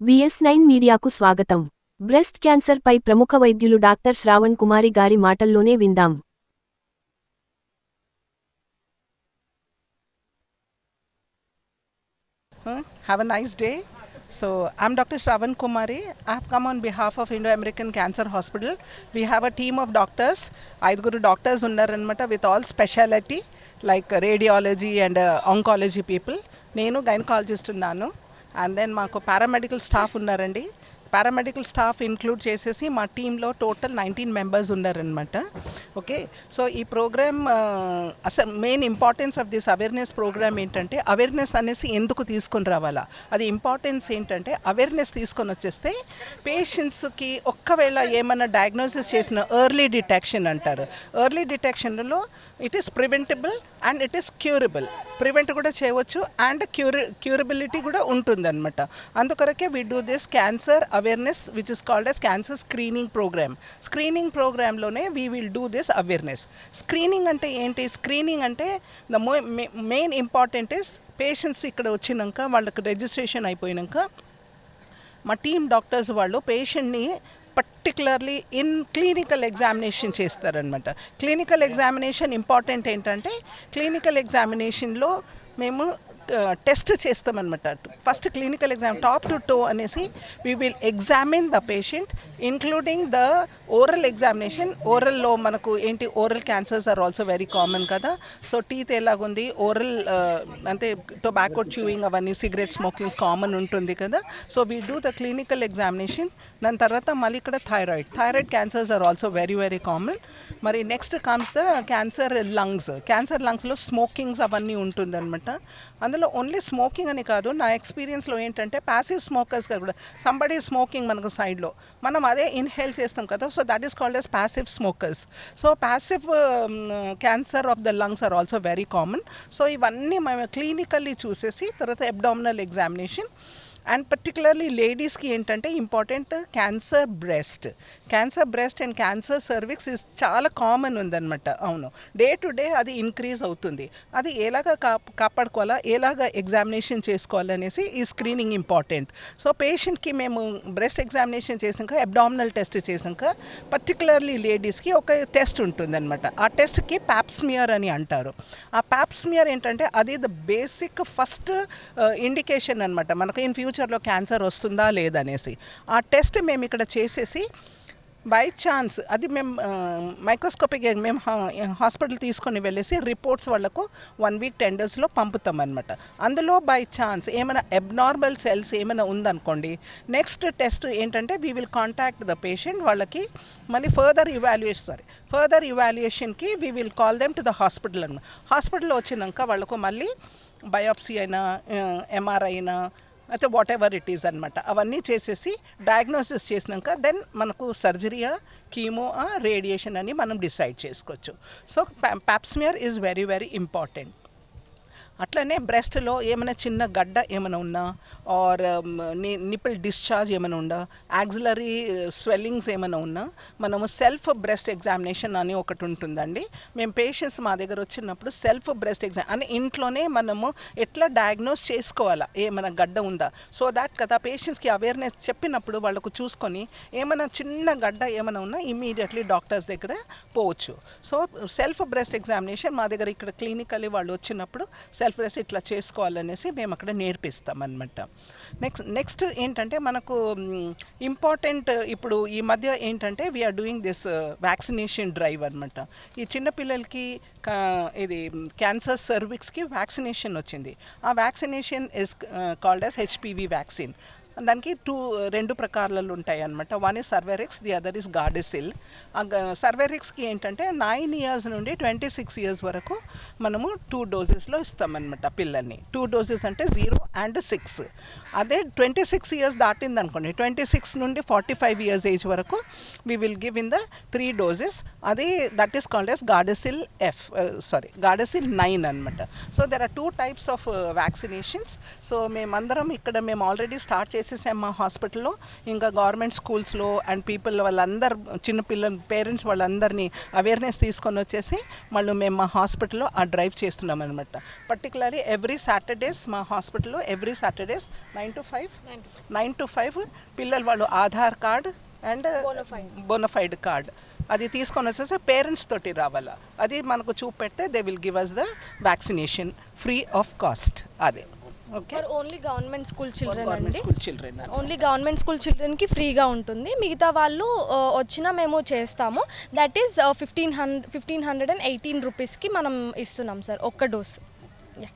VS nine మీడియాకు స్వాగతం. Breast cancer పై ప్రముఖ వైద్యులు డాక్టర్ శ్రావణ్ కుమారి గారి మాటల్లోనే విందాం. Have a nice day so I'm doctor Shravan Kumari I I've come on behalf of Indo American cancer hospital we have a team of doctors ఐదుగురు doctors ఉన్నారనమాట with all speciality like radiology and oncology people నేను gynaecologist ఉన్నాను and then మాకు paramedical staff ఉన్నారండి. Paramedical staff include చేసేసి మా టీంలో total nineteen members ఉన్నారనమాట ఓకే సో ఈ ప్రోగ్రామ్ uh, అసలు main importance of this awareness programme ఏంటంటే అవేర్నెస్ అనేసి ఎందుకు తీసుకొని రావాలా? అది ఇంపార్టెన్స్ ఏంటంటే అవేర్నెస్ తీసుకొని వచ్చేస్తే పేషెంట్స్కి ఒక్కవేళ ఏమైనా డయాగ్నోసిస్ చేసిన ఎర్లీ డిటెక్షన్ అంటారు. Early డిటెక్షన్లో it is preventable and it is curable prevent కూడా చేయవచ్చు అండ్ క్యూర్ క్యూరబిలిటీ కూడా ఉంటుందన్నమాట. అందుకొరకే we do this cancer awareness which is called as cancer screening programme screening ప్రోగ్రాంలోనే we will do this awareness screening అంటే ఏంటి? Screening అంటే the main important is patients ఇక్కడ వచ్చినాక వాళ్ళకి రిజిస్ట్రేషన్ అయిపోయినాక మా టీమ్ డాక్టర్స్ వాళ్ళు పేషెంట్ని పర్టికులర్లీ ఇన్ క్లినికల్ ఎగ్జామినేషన్ చేస్తారనమాట క్లినికల్ ఎగ్జామినేషన్ ఇంపార్టెంట్ ఏంటంటే క్లినికల్ ఎగ్జామినేషన్లో మేము టెస్ట్ చేస్తామన్నమాట. First clinical exam top to toe అనేసి we will examine the patient including the oral examination ఓరల్లో మనకు ఏంటి oral cancers are also very common కదా. సో టీత్ ఎలాగుంది? ఓరల్ అంటే టొబాకో చూయింగ్ అవన్నీ సిగరెట్ స్మోకింగ్స్ కామన్ ఉంటుంది కదా. So we do the clinical examination దాని తర్వాత మళ్ళీ ఇక్కడ thyroid thyroid cancers are also very very common మరి next comes the cancer lungs cancer లంగ్స్లో smokings అవన్నీ ఉంటుందన్నమాట. అందులో ఓన్లీ స్మోకింగ్ అని కాదు నా ఎక్స్పీరియన్స్లో ఏంటంటే ప్యాసివ్ స్మోకర్స్గా కూడా సంబడి స్మోకింగ్ మనకు సైడ్లో మనం అదే ఇన్హేల్ చేస్తాం కదా so that is called as passive smokers so passive cancer of the lungs are also very common so ఇవన్నీ మేము క్లినికల్లీ చూసేసి తర్వాత ఎబ్డామినల్ ఎగ్జామినేషన్ అండ్ పర్టికులర్లీ లేడీస్కి ఏంటంటే important cancer breast cancer breast and cancer cervix is చాలా common ఉందన్నమాట. అవును. Day to day అది ఇంక్రీజ్ అవుతుంది. అది ఎలాగ కాప్ కాపాడుకోవాలా? ఎలాగ ఎగ్జామినేషన్ చేసుకోవాలనేసి ఈ స్క్రీనింగ్ ఇంపార్టెంట్ సో పేషెంట్కి మేము బ్రెస్ట్ ఎగ్జామినేషన్ చేసినాక అబ్డామినల్ టెస్ట్ చేసినాక పర్టికులర్లీ లేడీస్కి ఒక టెస్ట్ ఉంటుందన్నమాట. ఆ టెస్ట్కి ప్యాప్స్మియర్ అని అంటారు. ఆ ప్యాప్స్మియర్ ఏంటంటే అది ద బేసిక్ ఫస్ట్ ఇండికేషన్ అనమాట మనకు ఇన్ ఫ్యూచర్లో క్యాన్సర్ వస్తుందా లేదనేసి. ఆ టెస్ట్ మేము ఇక్కడ చేసేసి బై ఛాన్స్ అది మేము మైక్రోస్కోపిక్ మేము హాస్పిటల్ తీసుకొని వెళ్ళేసి రిపోర్ట్స్ వాళ్ళకు వన్ వీక్ టెన్ డేస్లో పంపుతాం అనమాట అందులో బై ఛాన్స్ ఏమైనా అబ్నార్మల్ సెల్స్ ఏమైనా ఉందనుకోండి నెక్స్ట్ టెస్ట్ ఏంటంటే we will contact the patient వాళ్ళకి మళ్ళీ further evaluation sorry further ఇవాల్యుయేషన్కి we will call them to the hospital అనమాట హాస్పిటల్లో వచ్చినాక వాళ్ళకు మళ్ళీ బయాప్సీ అయినా ఎంఆర్ఐ అయినా అయితే వాట్ ఎవర్ ఇట్ ఈస్ అనమాట అవన్నీ చేసేసి డయాగ్నోసిస్ చేసినాక దెన్ మనకు సర్జరీయా కీమో రేడియేషన్ అని మనం డిసైడ్ చేసుకోవచ్చు. So pap smear is very very important అట్లనే బ్రెస్ట్లో ఏమైనా చిన్న గడ్డ ఏమైనా ఉన్నా ఆర్ నిపుల్ డిశ్చార్జ్ ఏమైనా ఉందా యాక్సిలరీ స్వెల్లింగ్స్ uh, ఏమైనా ఉన్నా మనము సెల్ఫ్ బ్రెస్ట్ ఎగ్జామినేషన్ అని ఒకటి ఉంటుందండి. మేము పేషెంట్స్ మా దగ్గర వచ్చినప్పుడు సెల్ఫ్ బ్రెస్ట్ ఎగ్జామ్ అని ఇంట్లోనే మనము ఎట్లా డయాగ్నోస్ చేసుకోవాలా ఏమైనా గడ్డ ఉందా. సో దాట్ కదా పేషెంట్స్కి అవేర్నెస్ చెప్పినప్పుడు వాళ్ళకు చూసుకొని ఏమైనా చిన్న గడ్డ ఏమైనా ఉన్నా ఇమీడియట్లీ డాక్టర్స్ దగ్గర పోవచ్చు. సో సెల్ఫ్ బ్రెస్ట్ ఎగ్జామినేషన్ మా దగ్గర ఇక్కడ క్లినికల్లీ వాళ్ళు వచ్చినప్పుడు సెల్ఫ్ బ్రెస్ట్ ఇట్లా చేసుకోవాలనేసి మేము అక్కడ నేర్పిస్తాం అనమాట నెక్స్ట్ నెక్స్ట్ ఏంటంటే మనకు ఇంపార్టెంట్ ఇప్పుడు ఈ మధ్య ఏంటంటే we are doing this vaccination drive అనమాట ఈ చిన్నపిల్లలకి ఇది క్యాన్సర్ సర్విక్స్కి వ్యాక్సినేషన్ వచ్చింది. ఆ vaccination is called as HPV vaccine దానికి టూ రెండు ప్రకారాలు ఉంటాయి అనమాట one is Cervarix the other is Gardasil సర్వెరిక్స్కి ఏంటంటే నైన్ ఇయర్స్ నుండి ట్వంటీ సిక్స్ ఇయర్స్ వరకు మనము టూ డోసెస్లో ఇస్తామన్నమాట పిల్లల్ని. టూ డోసెస్ అంటే జీరో అండ్ సిక్స్ అదే ట్వంటీ సిక్స్ ఇయర్స్ దాటింది అనుకోండి ట్వంటీ సిక్స్ నుండి ఫార్టీ ఫైవ్ ఇయర్స్ ఏజ్ వరకు we will give in the three doses అది that is called as Gardasil F sorry Gardasil nine అనమాట so there are two types of vaccinations so మేమందరం ఇక్కడ మేము already start చేసేసాం మా హాస్పిటల్లో ఇంకా గవర్నమెంట్ స్కూల్స్లో అండ్ పీపుల్ వాళ్ళందరు చిన్నపిల్లల పేరెంట్స్ వాళ్ళందరినీ అవేర్నెస్ తీసుకొని వచ్చేసి మళ్ళీ మేము మా హాస్పిటల్లో ఆ డ్రైవ్ చేస్తున్నాం అనమాట పర్టికులర్లీ ఎవ్రీ సాటర్డేస్ మా హాస్పిటల్లో every Saturdays nine to five nine to five పిల్లలు వాళ్ళు Aadhaar card and bonafide card అది తీసుకొని వచ్చేసి పేరెంట్స్ తోటి రావాలా. అది మనకు చూపెడితే they will give us the vaccination free of cost అదే. For only government school children అండి? School children only government school చిల్డ్రన్కి ఫ్రీగా ఉంటుంది. మిగతా వాళ్ళు వచ్చినా మేము చేస్తాము. That is fifteen hundred fifteen hundred and eighteen రూపీస్కి మనం ఇస్తున్నాం సార్ ఒక్క డోస్ యా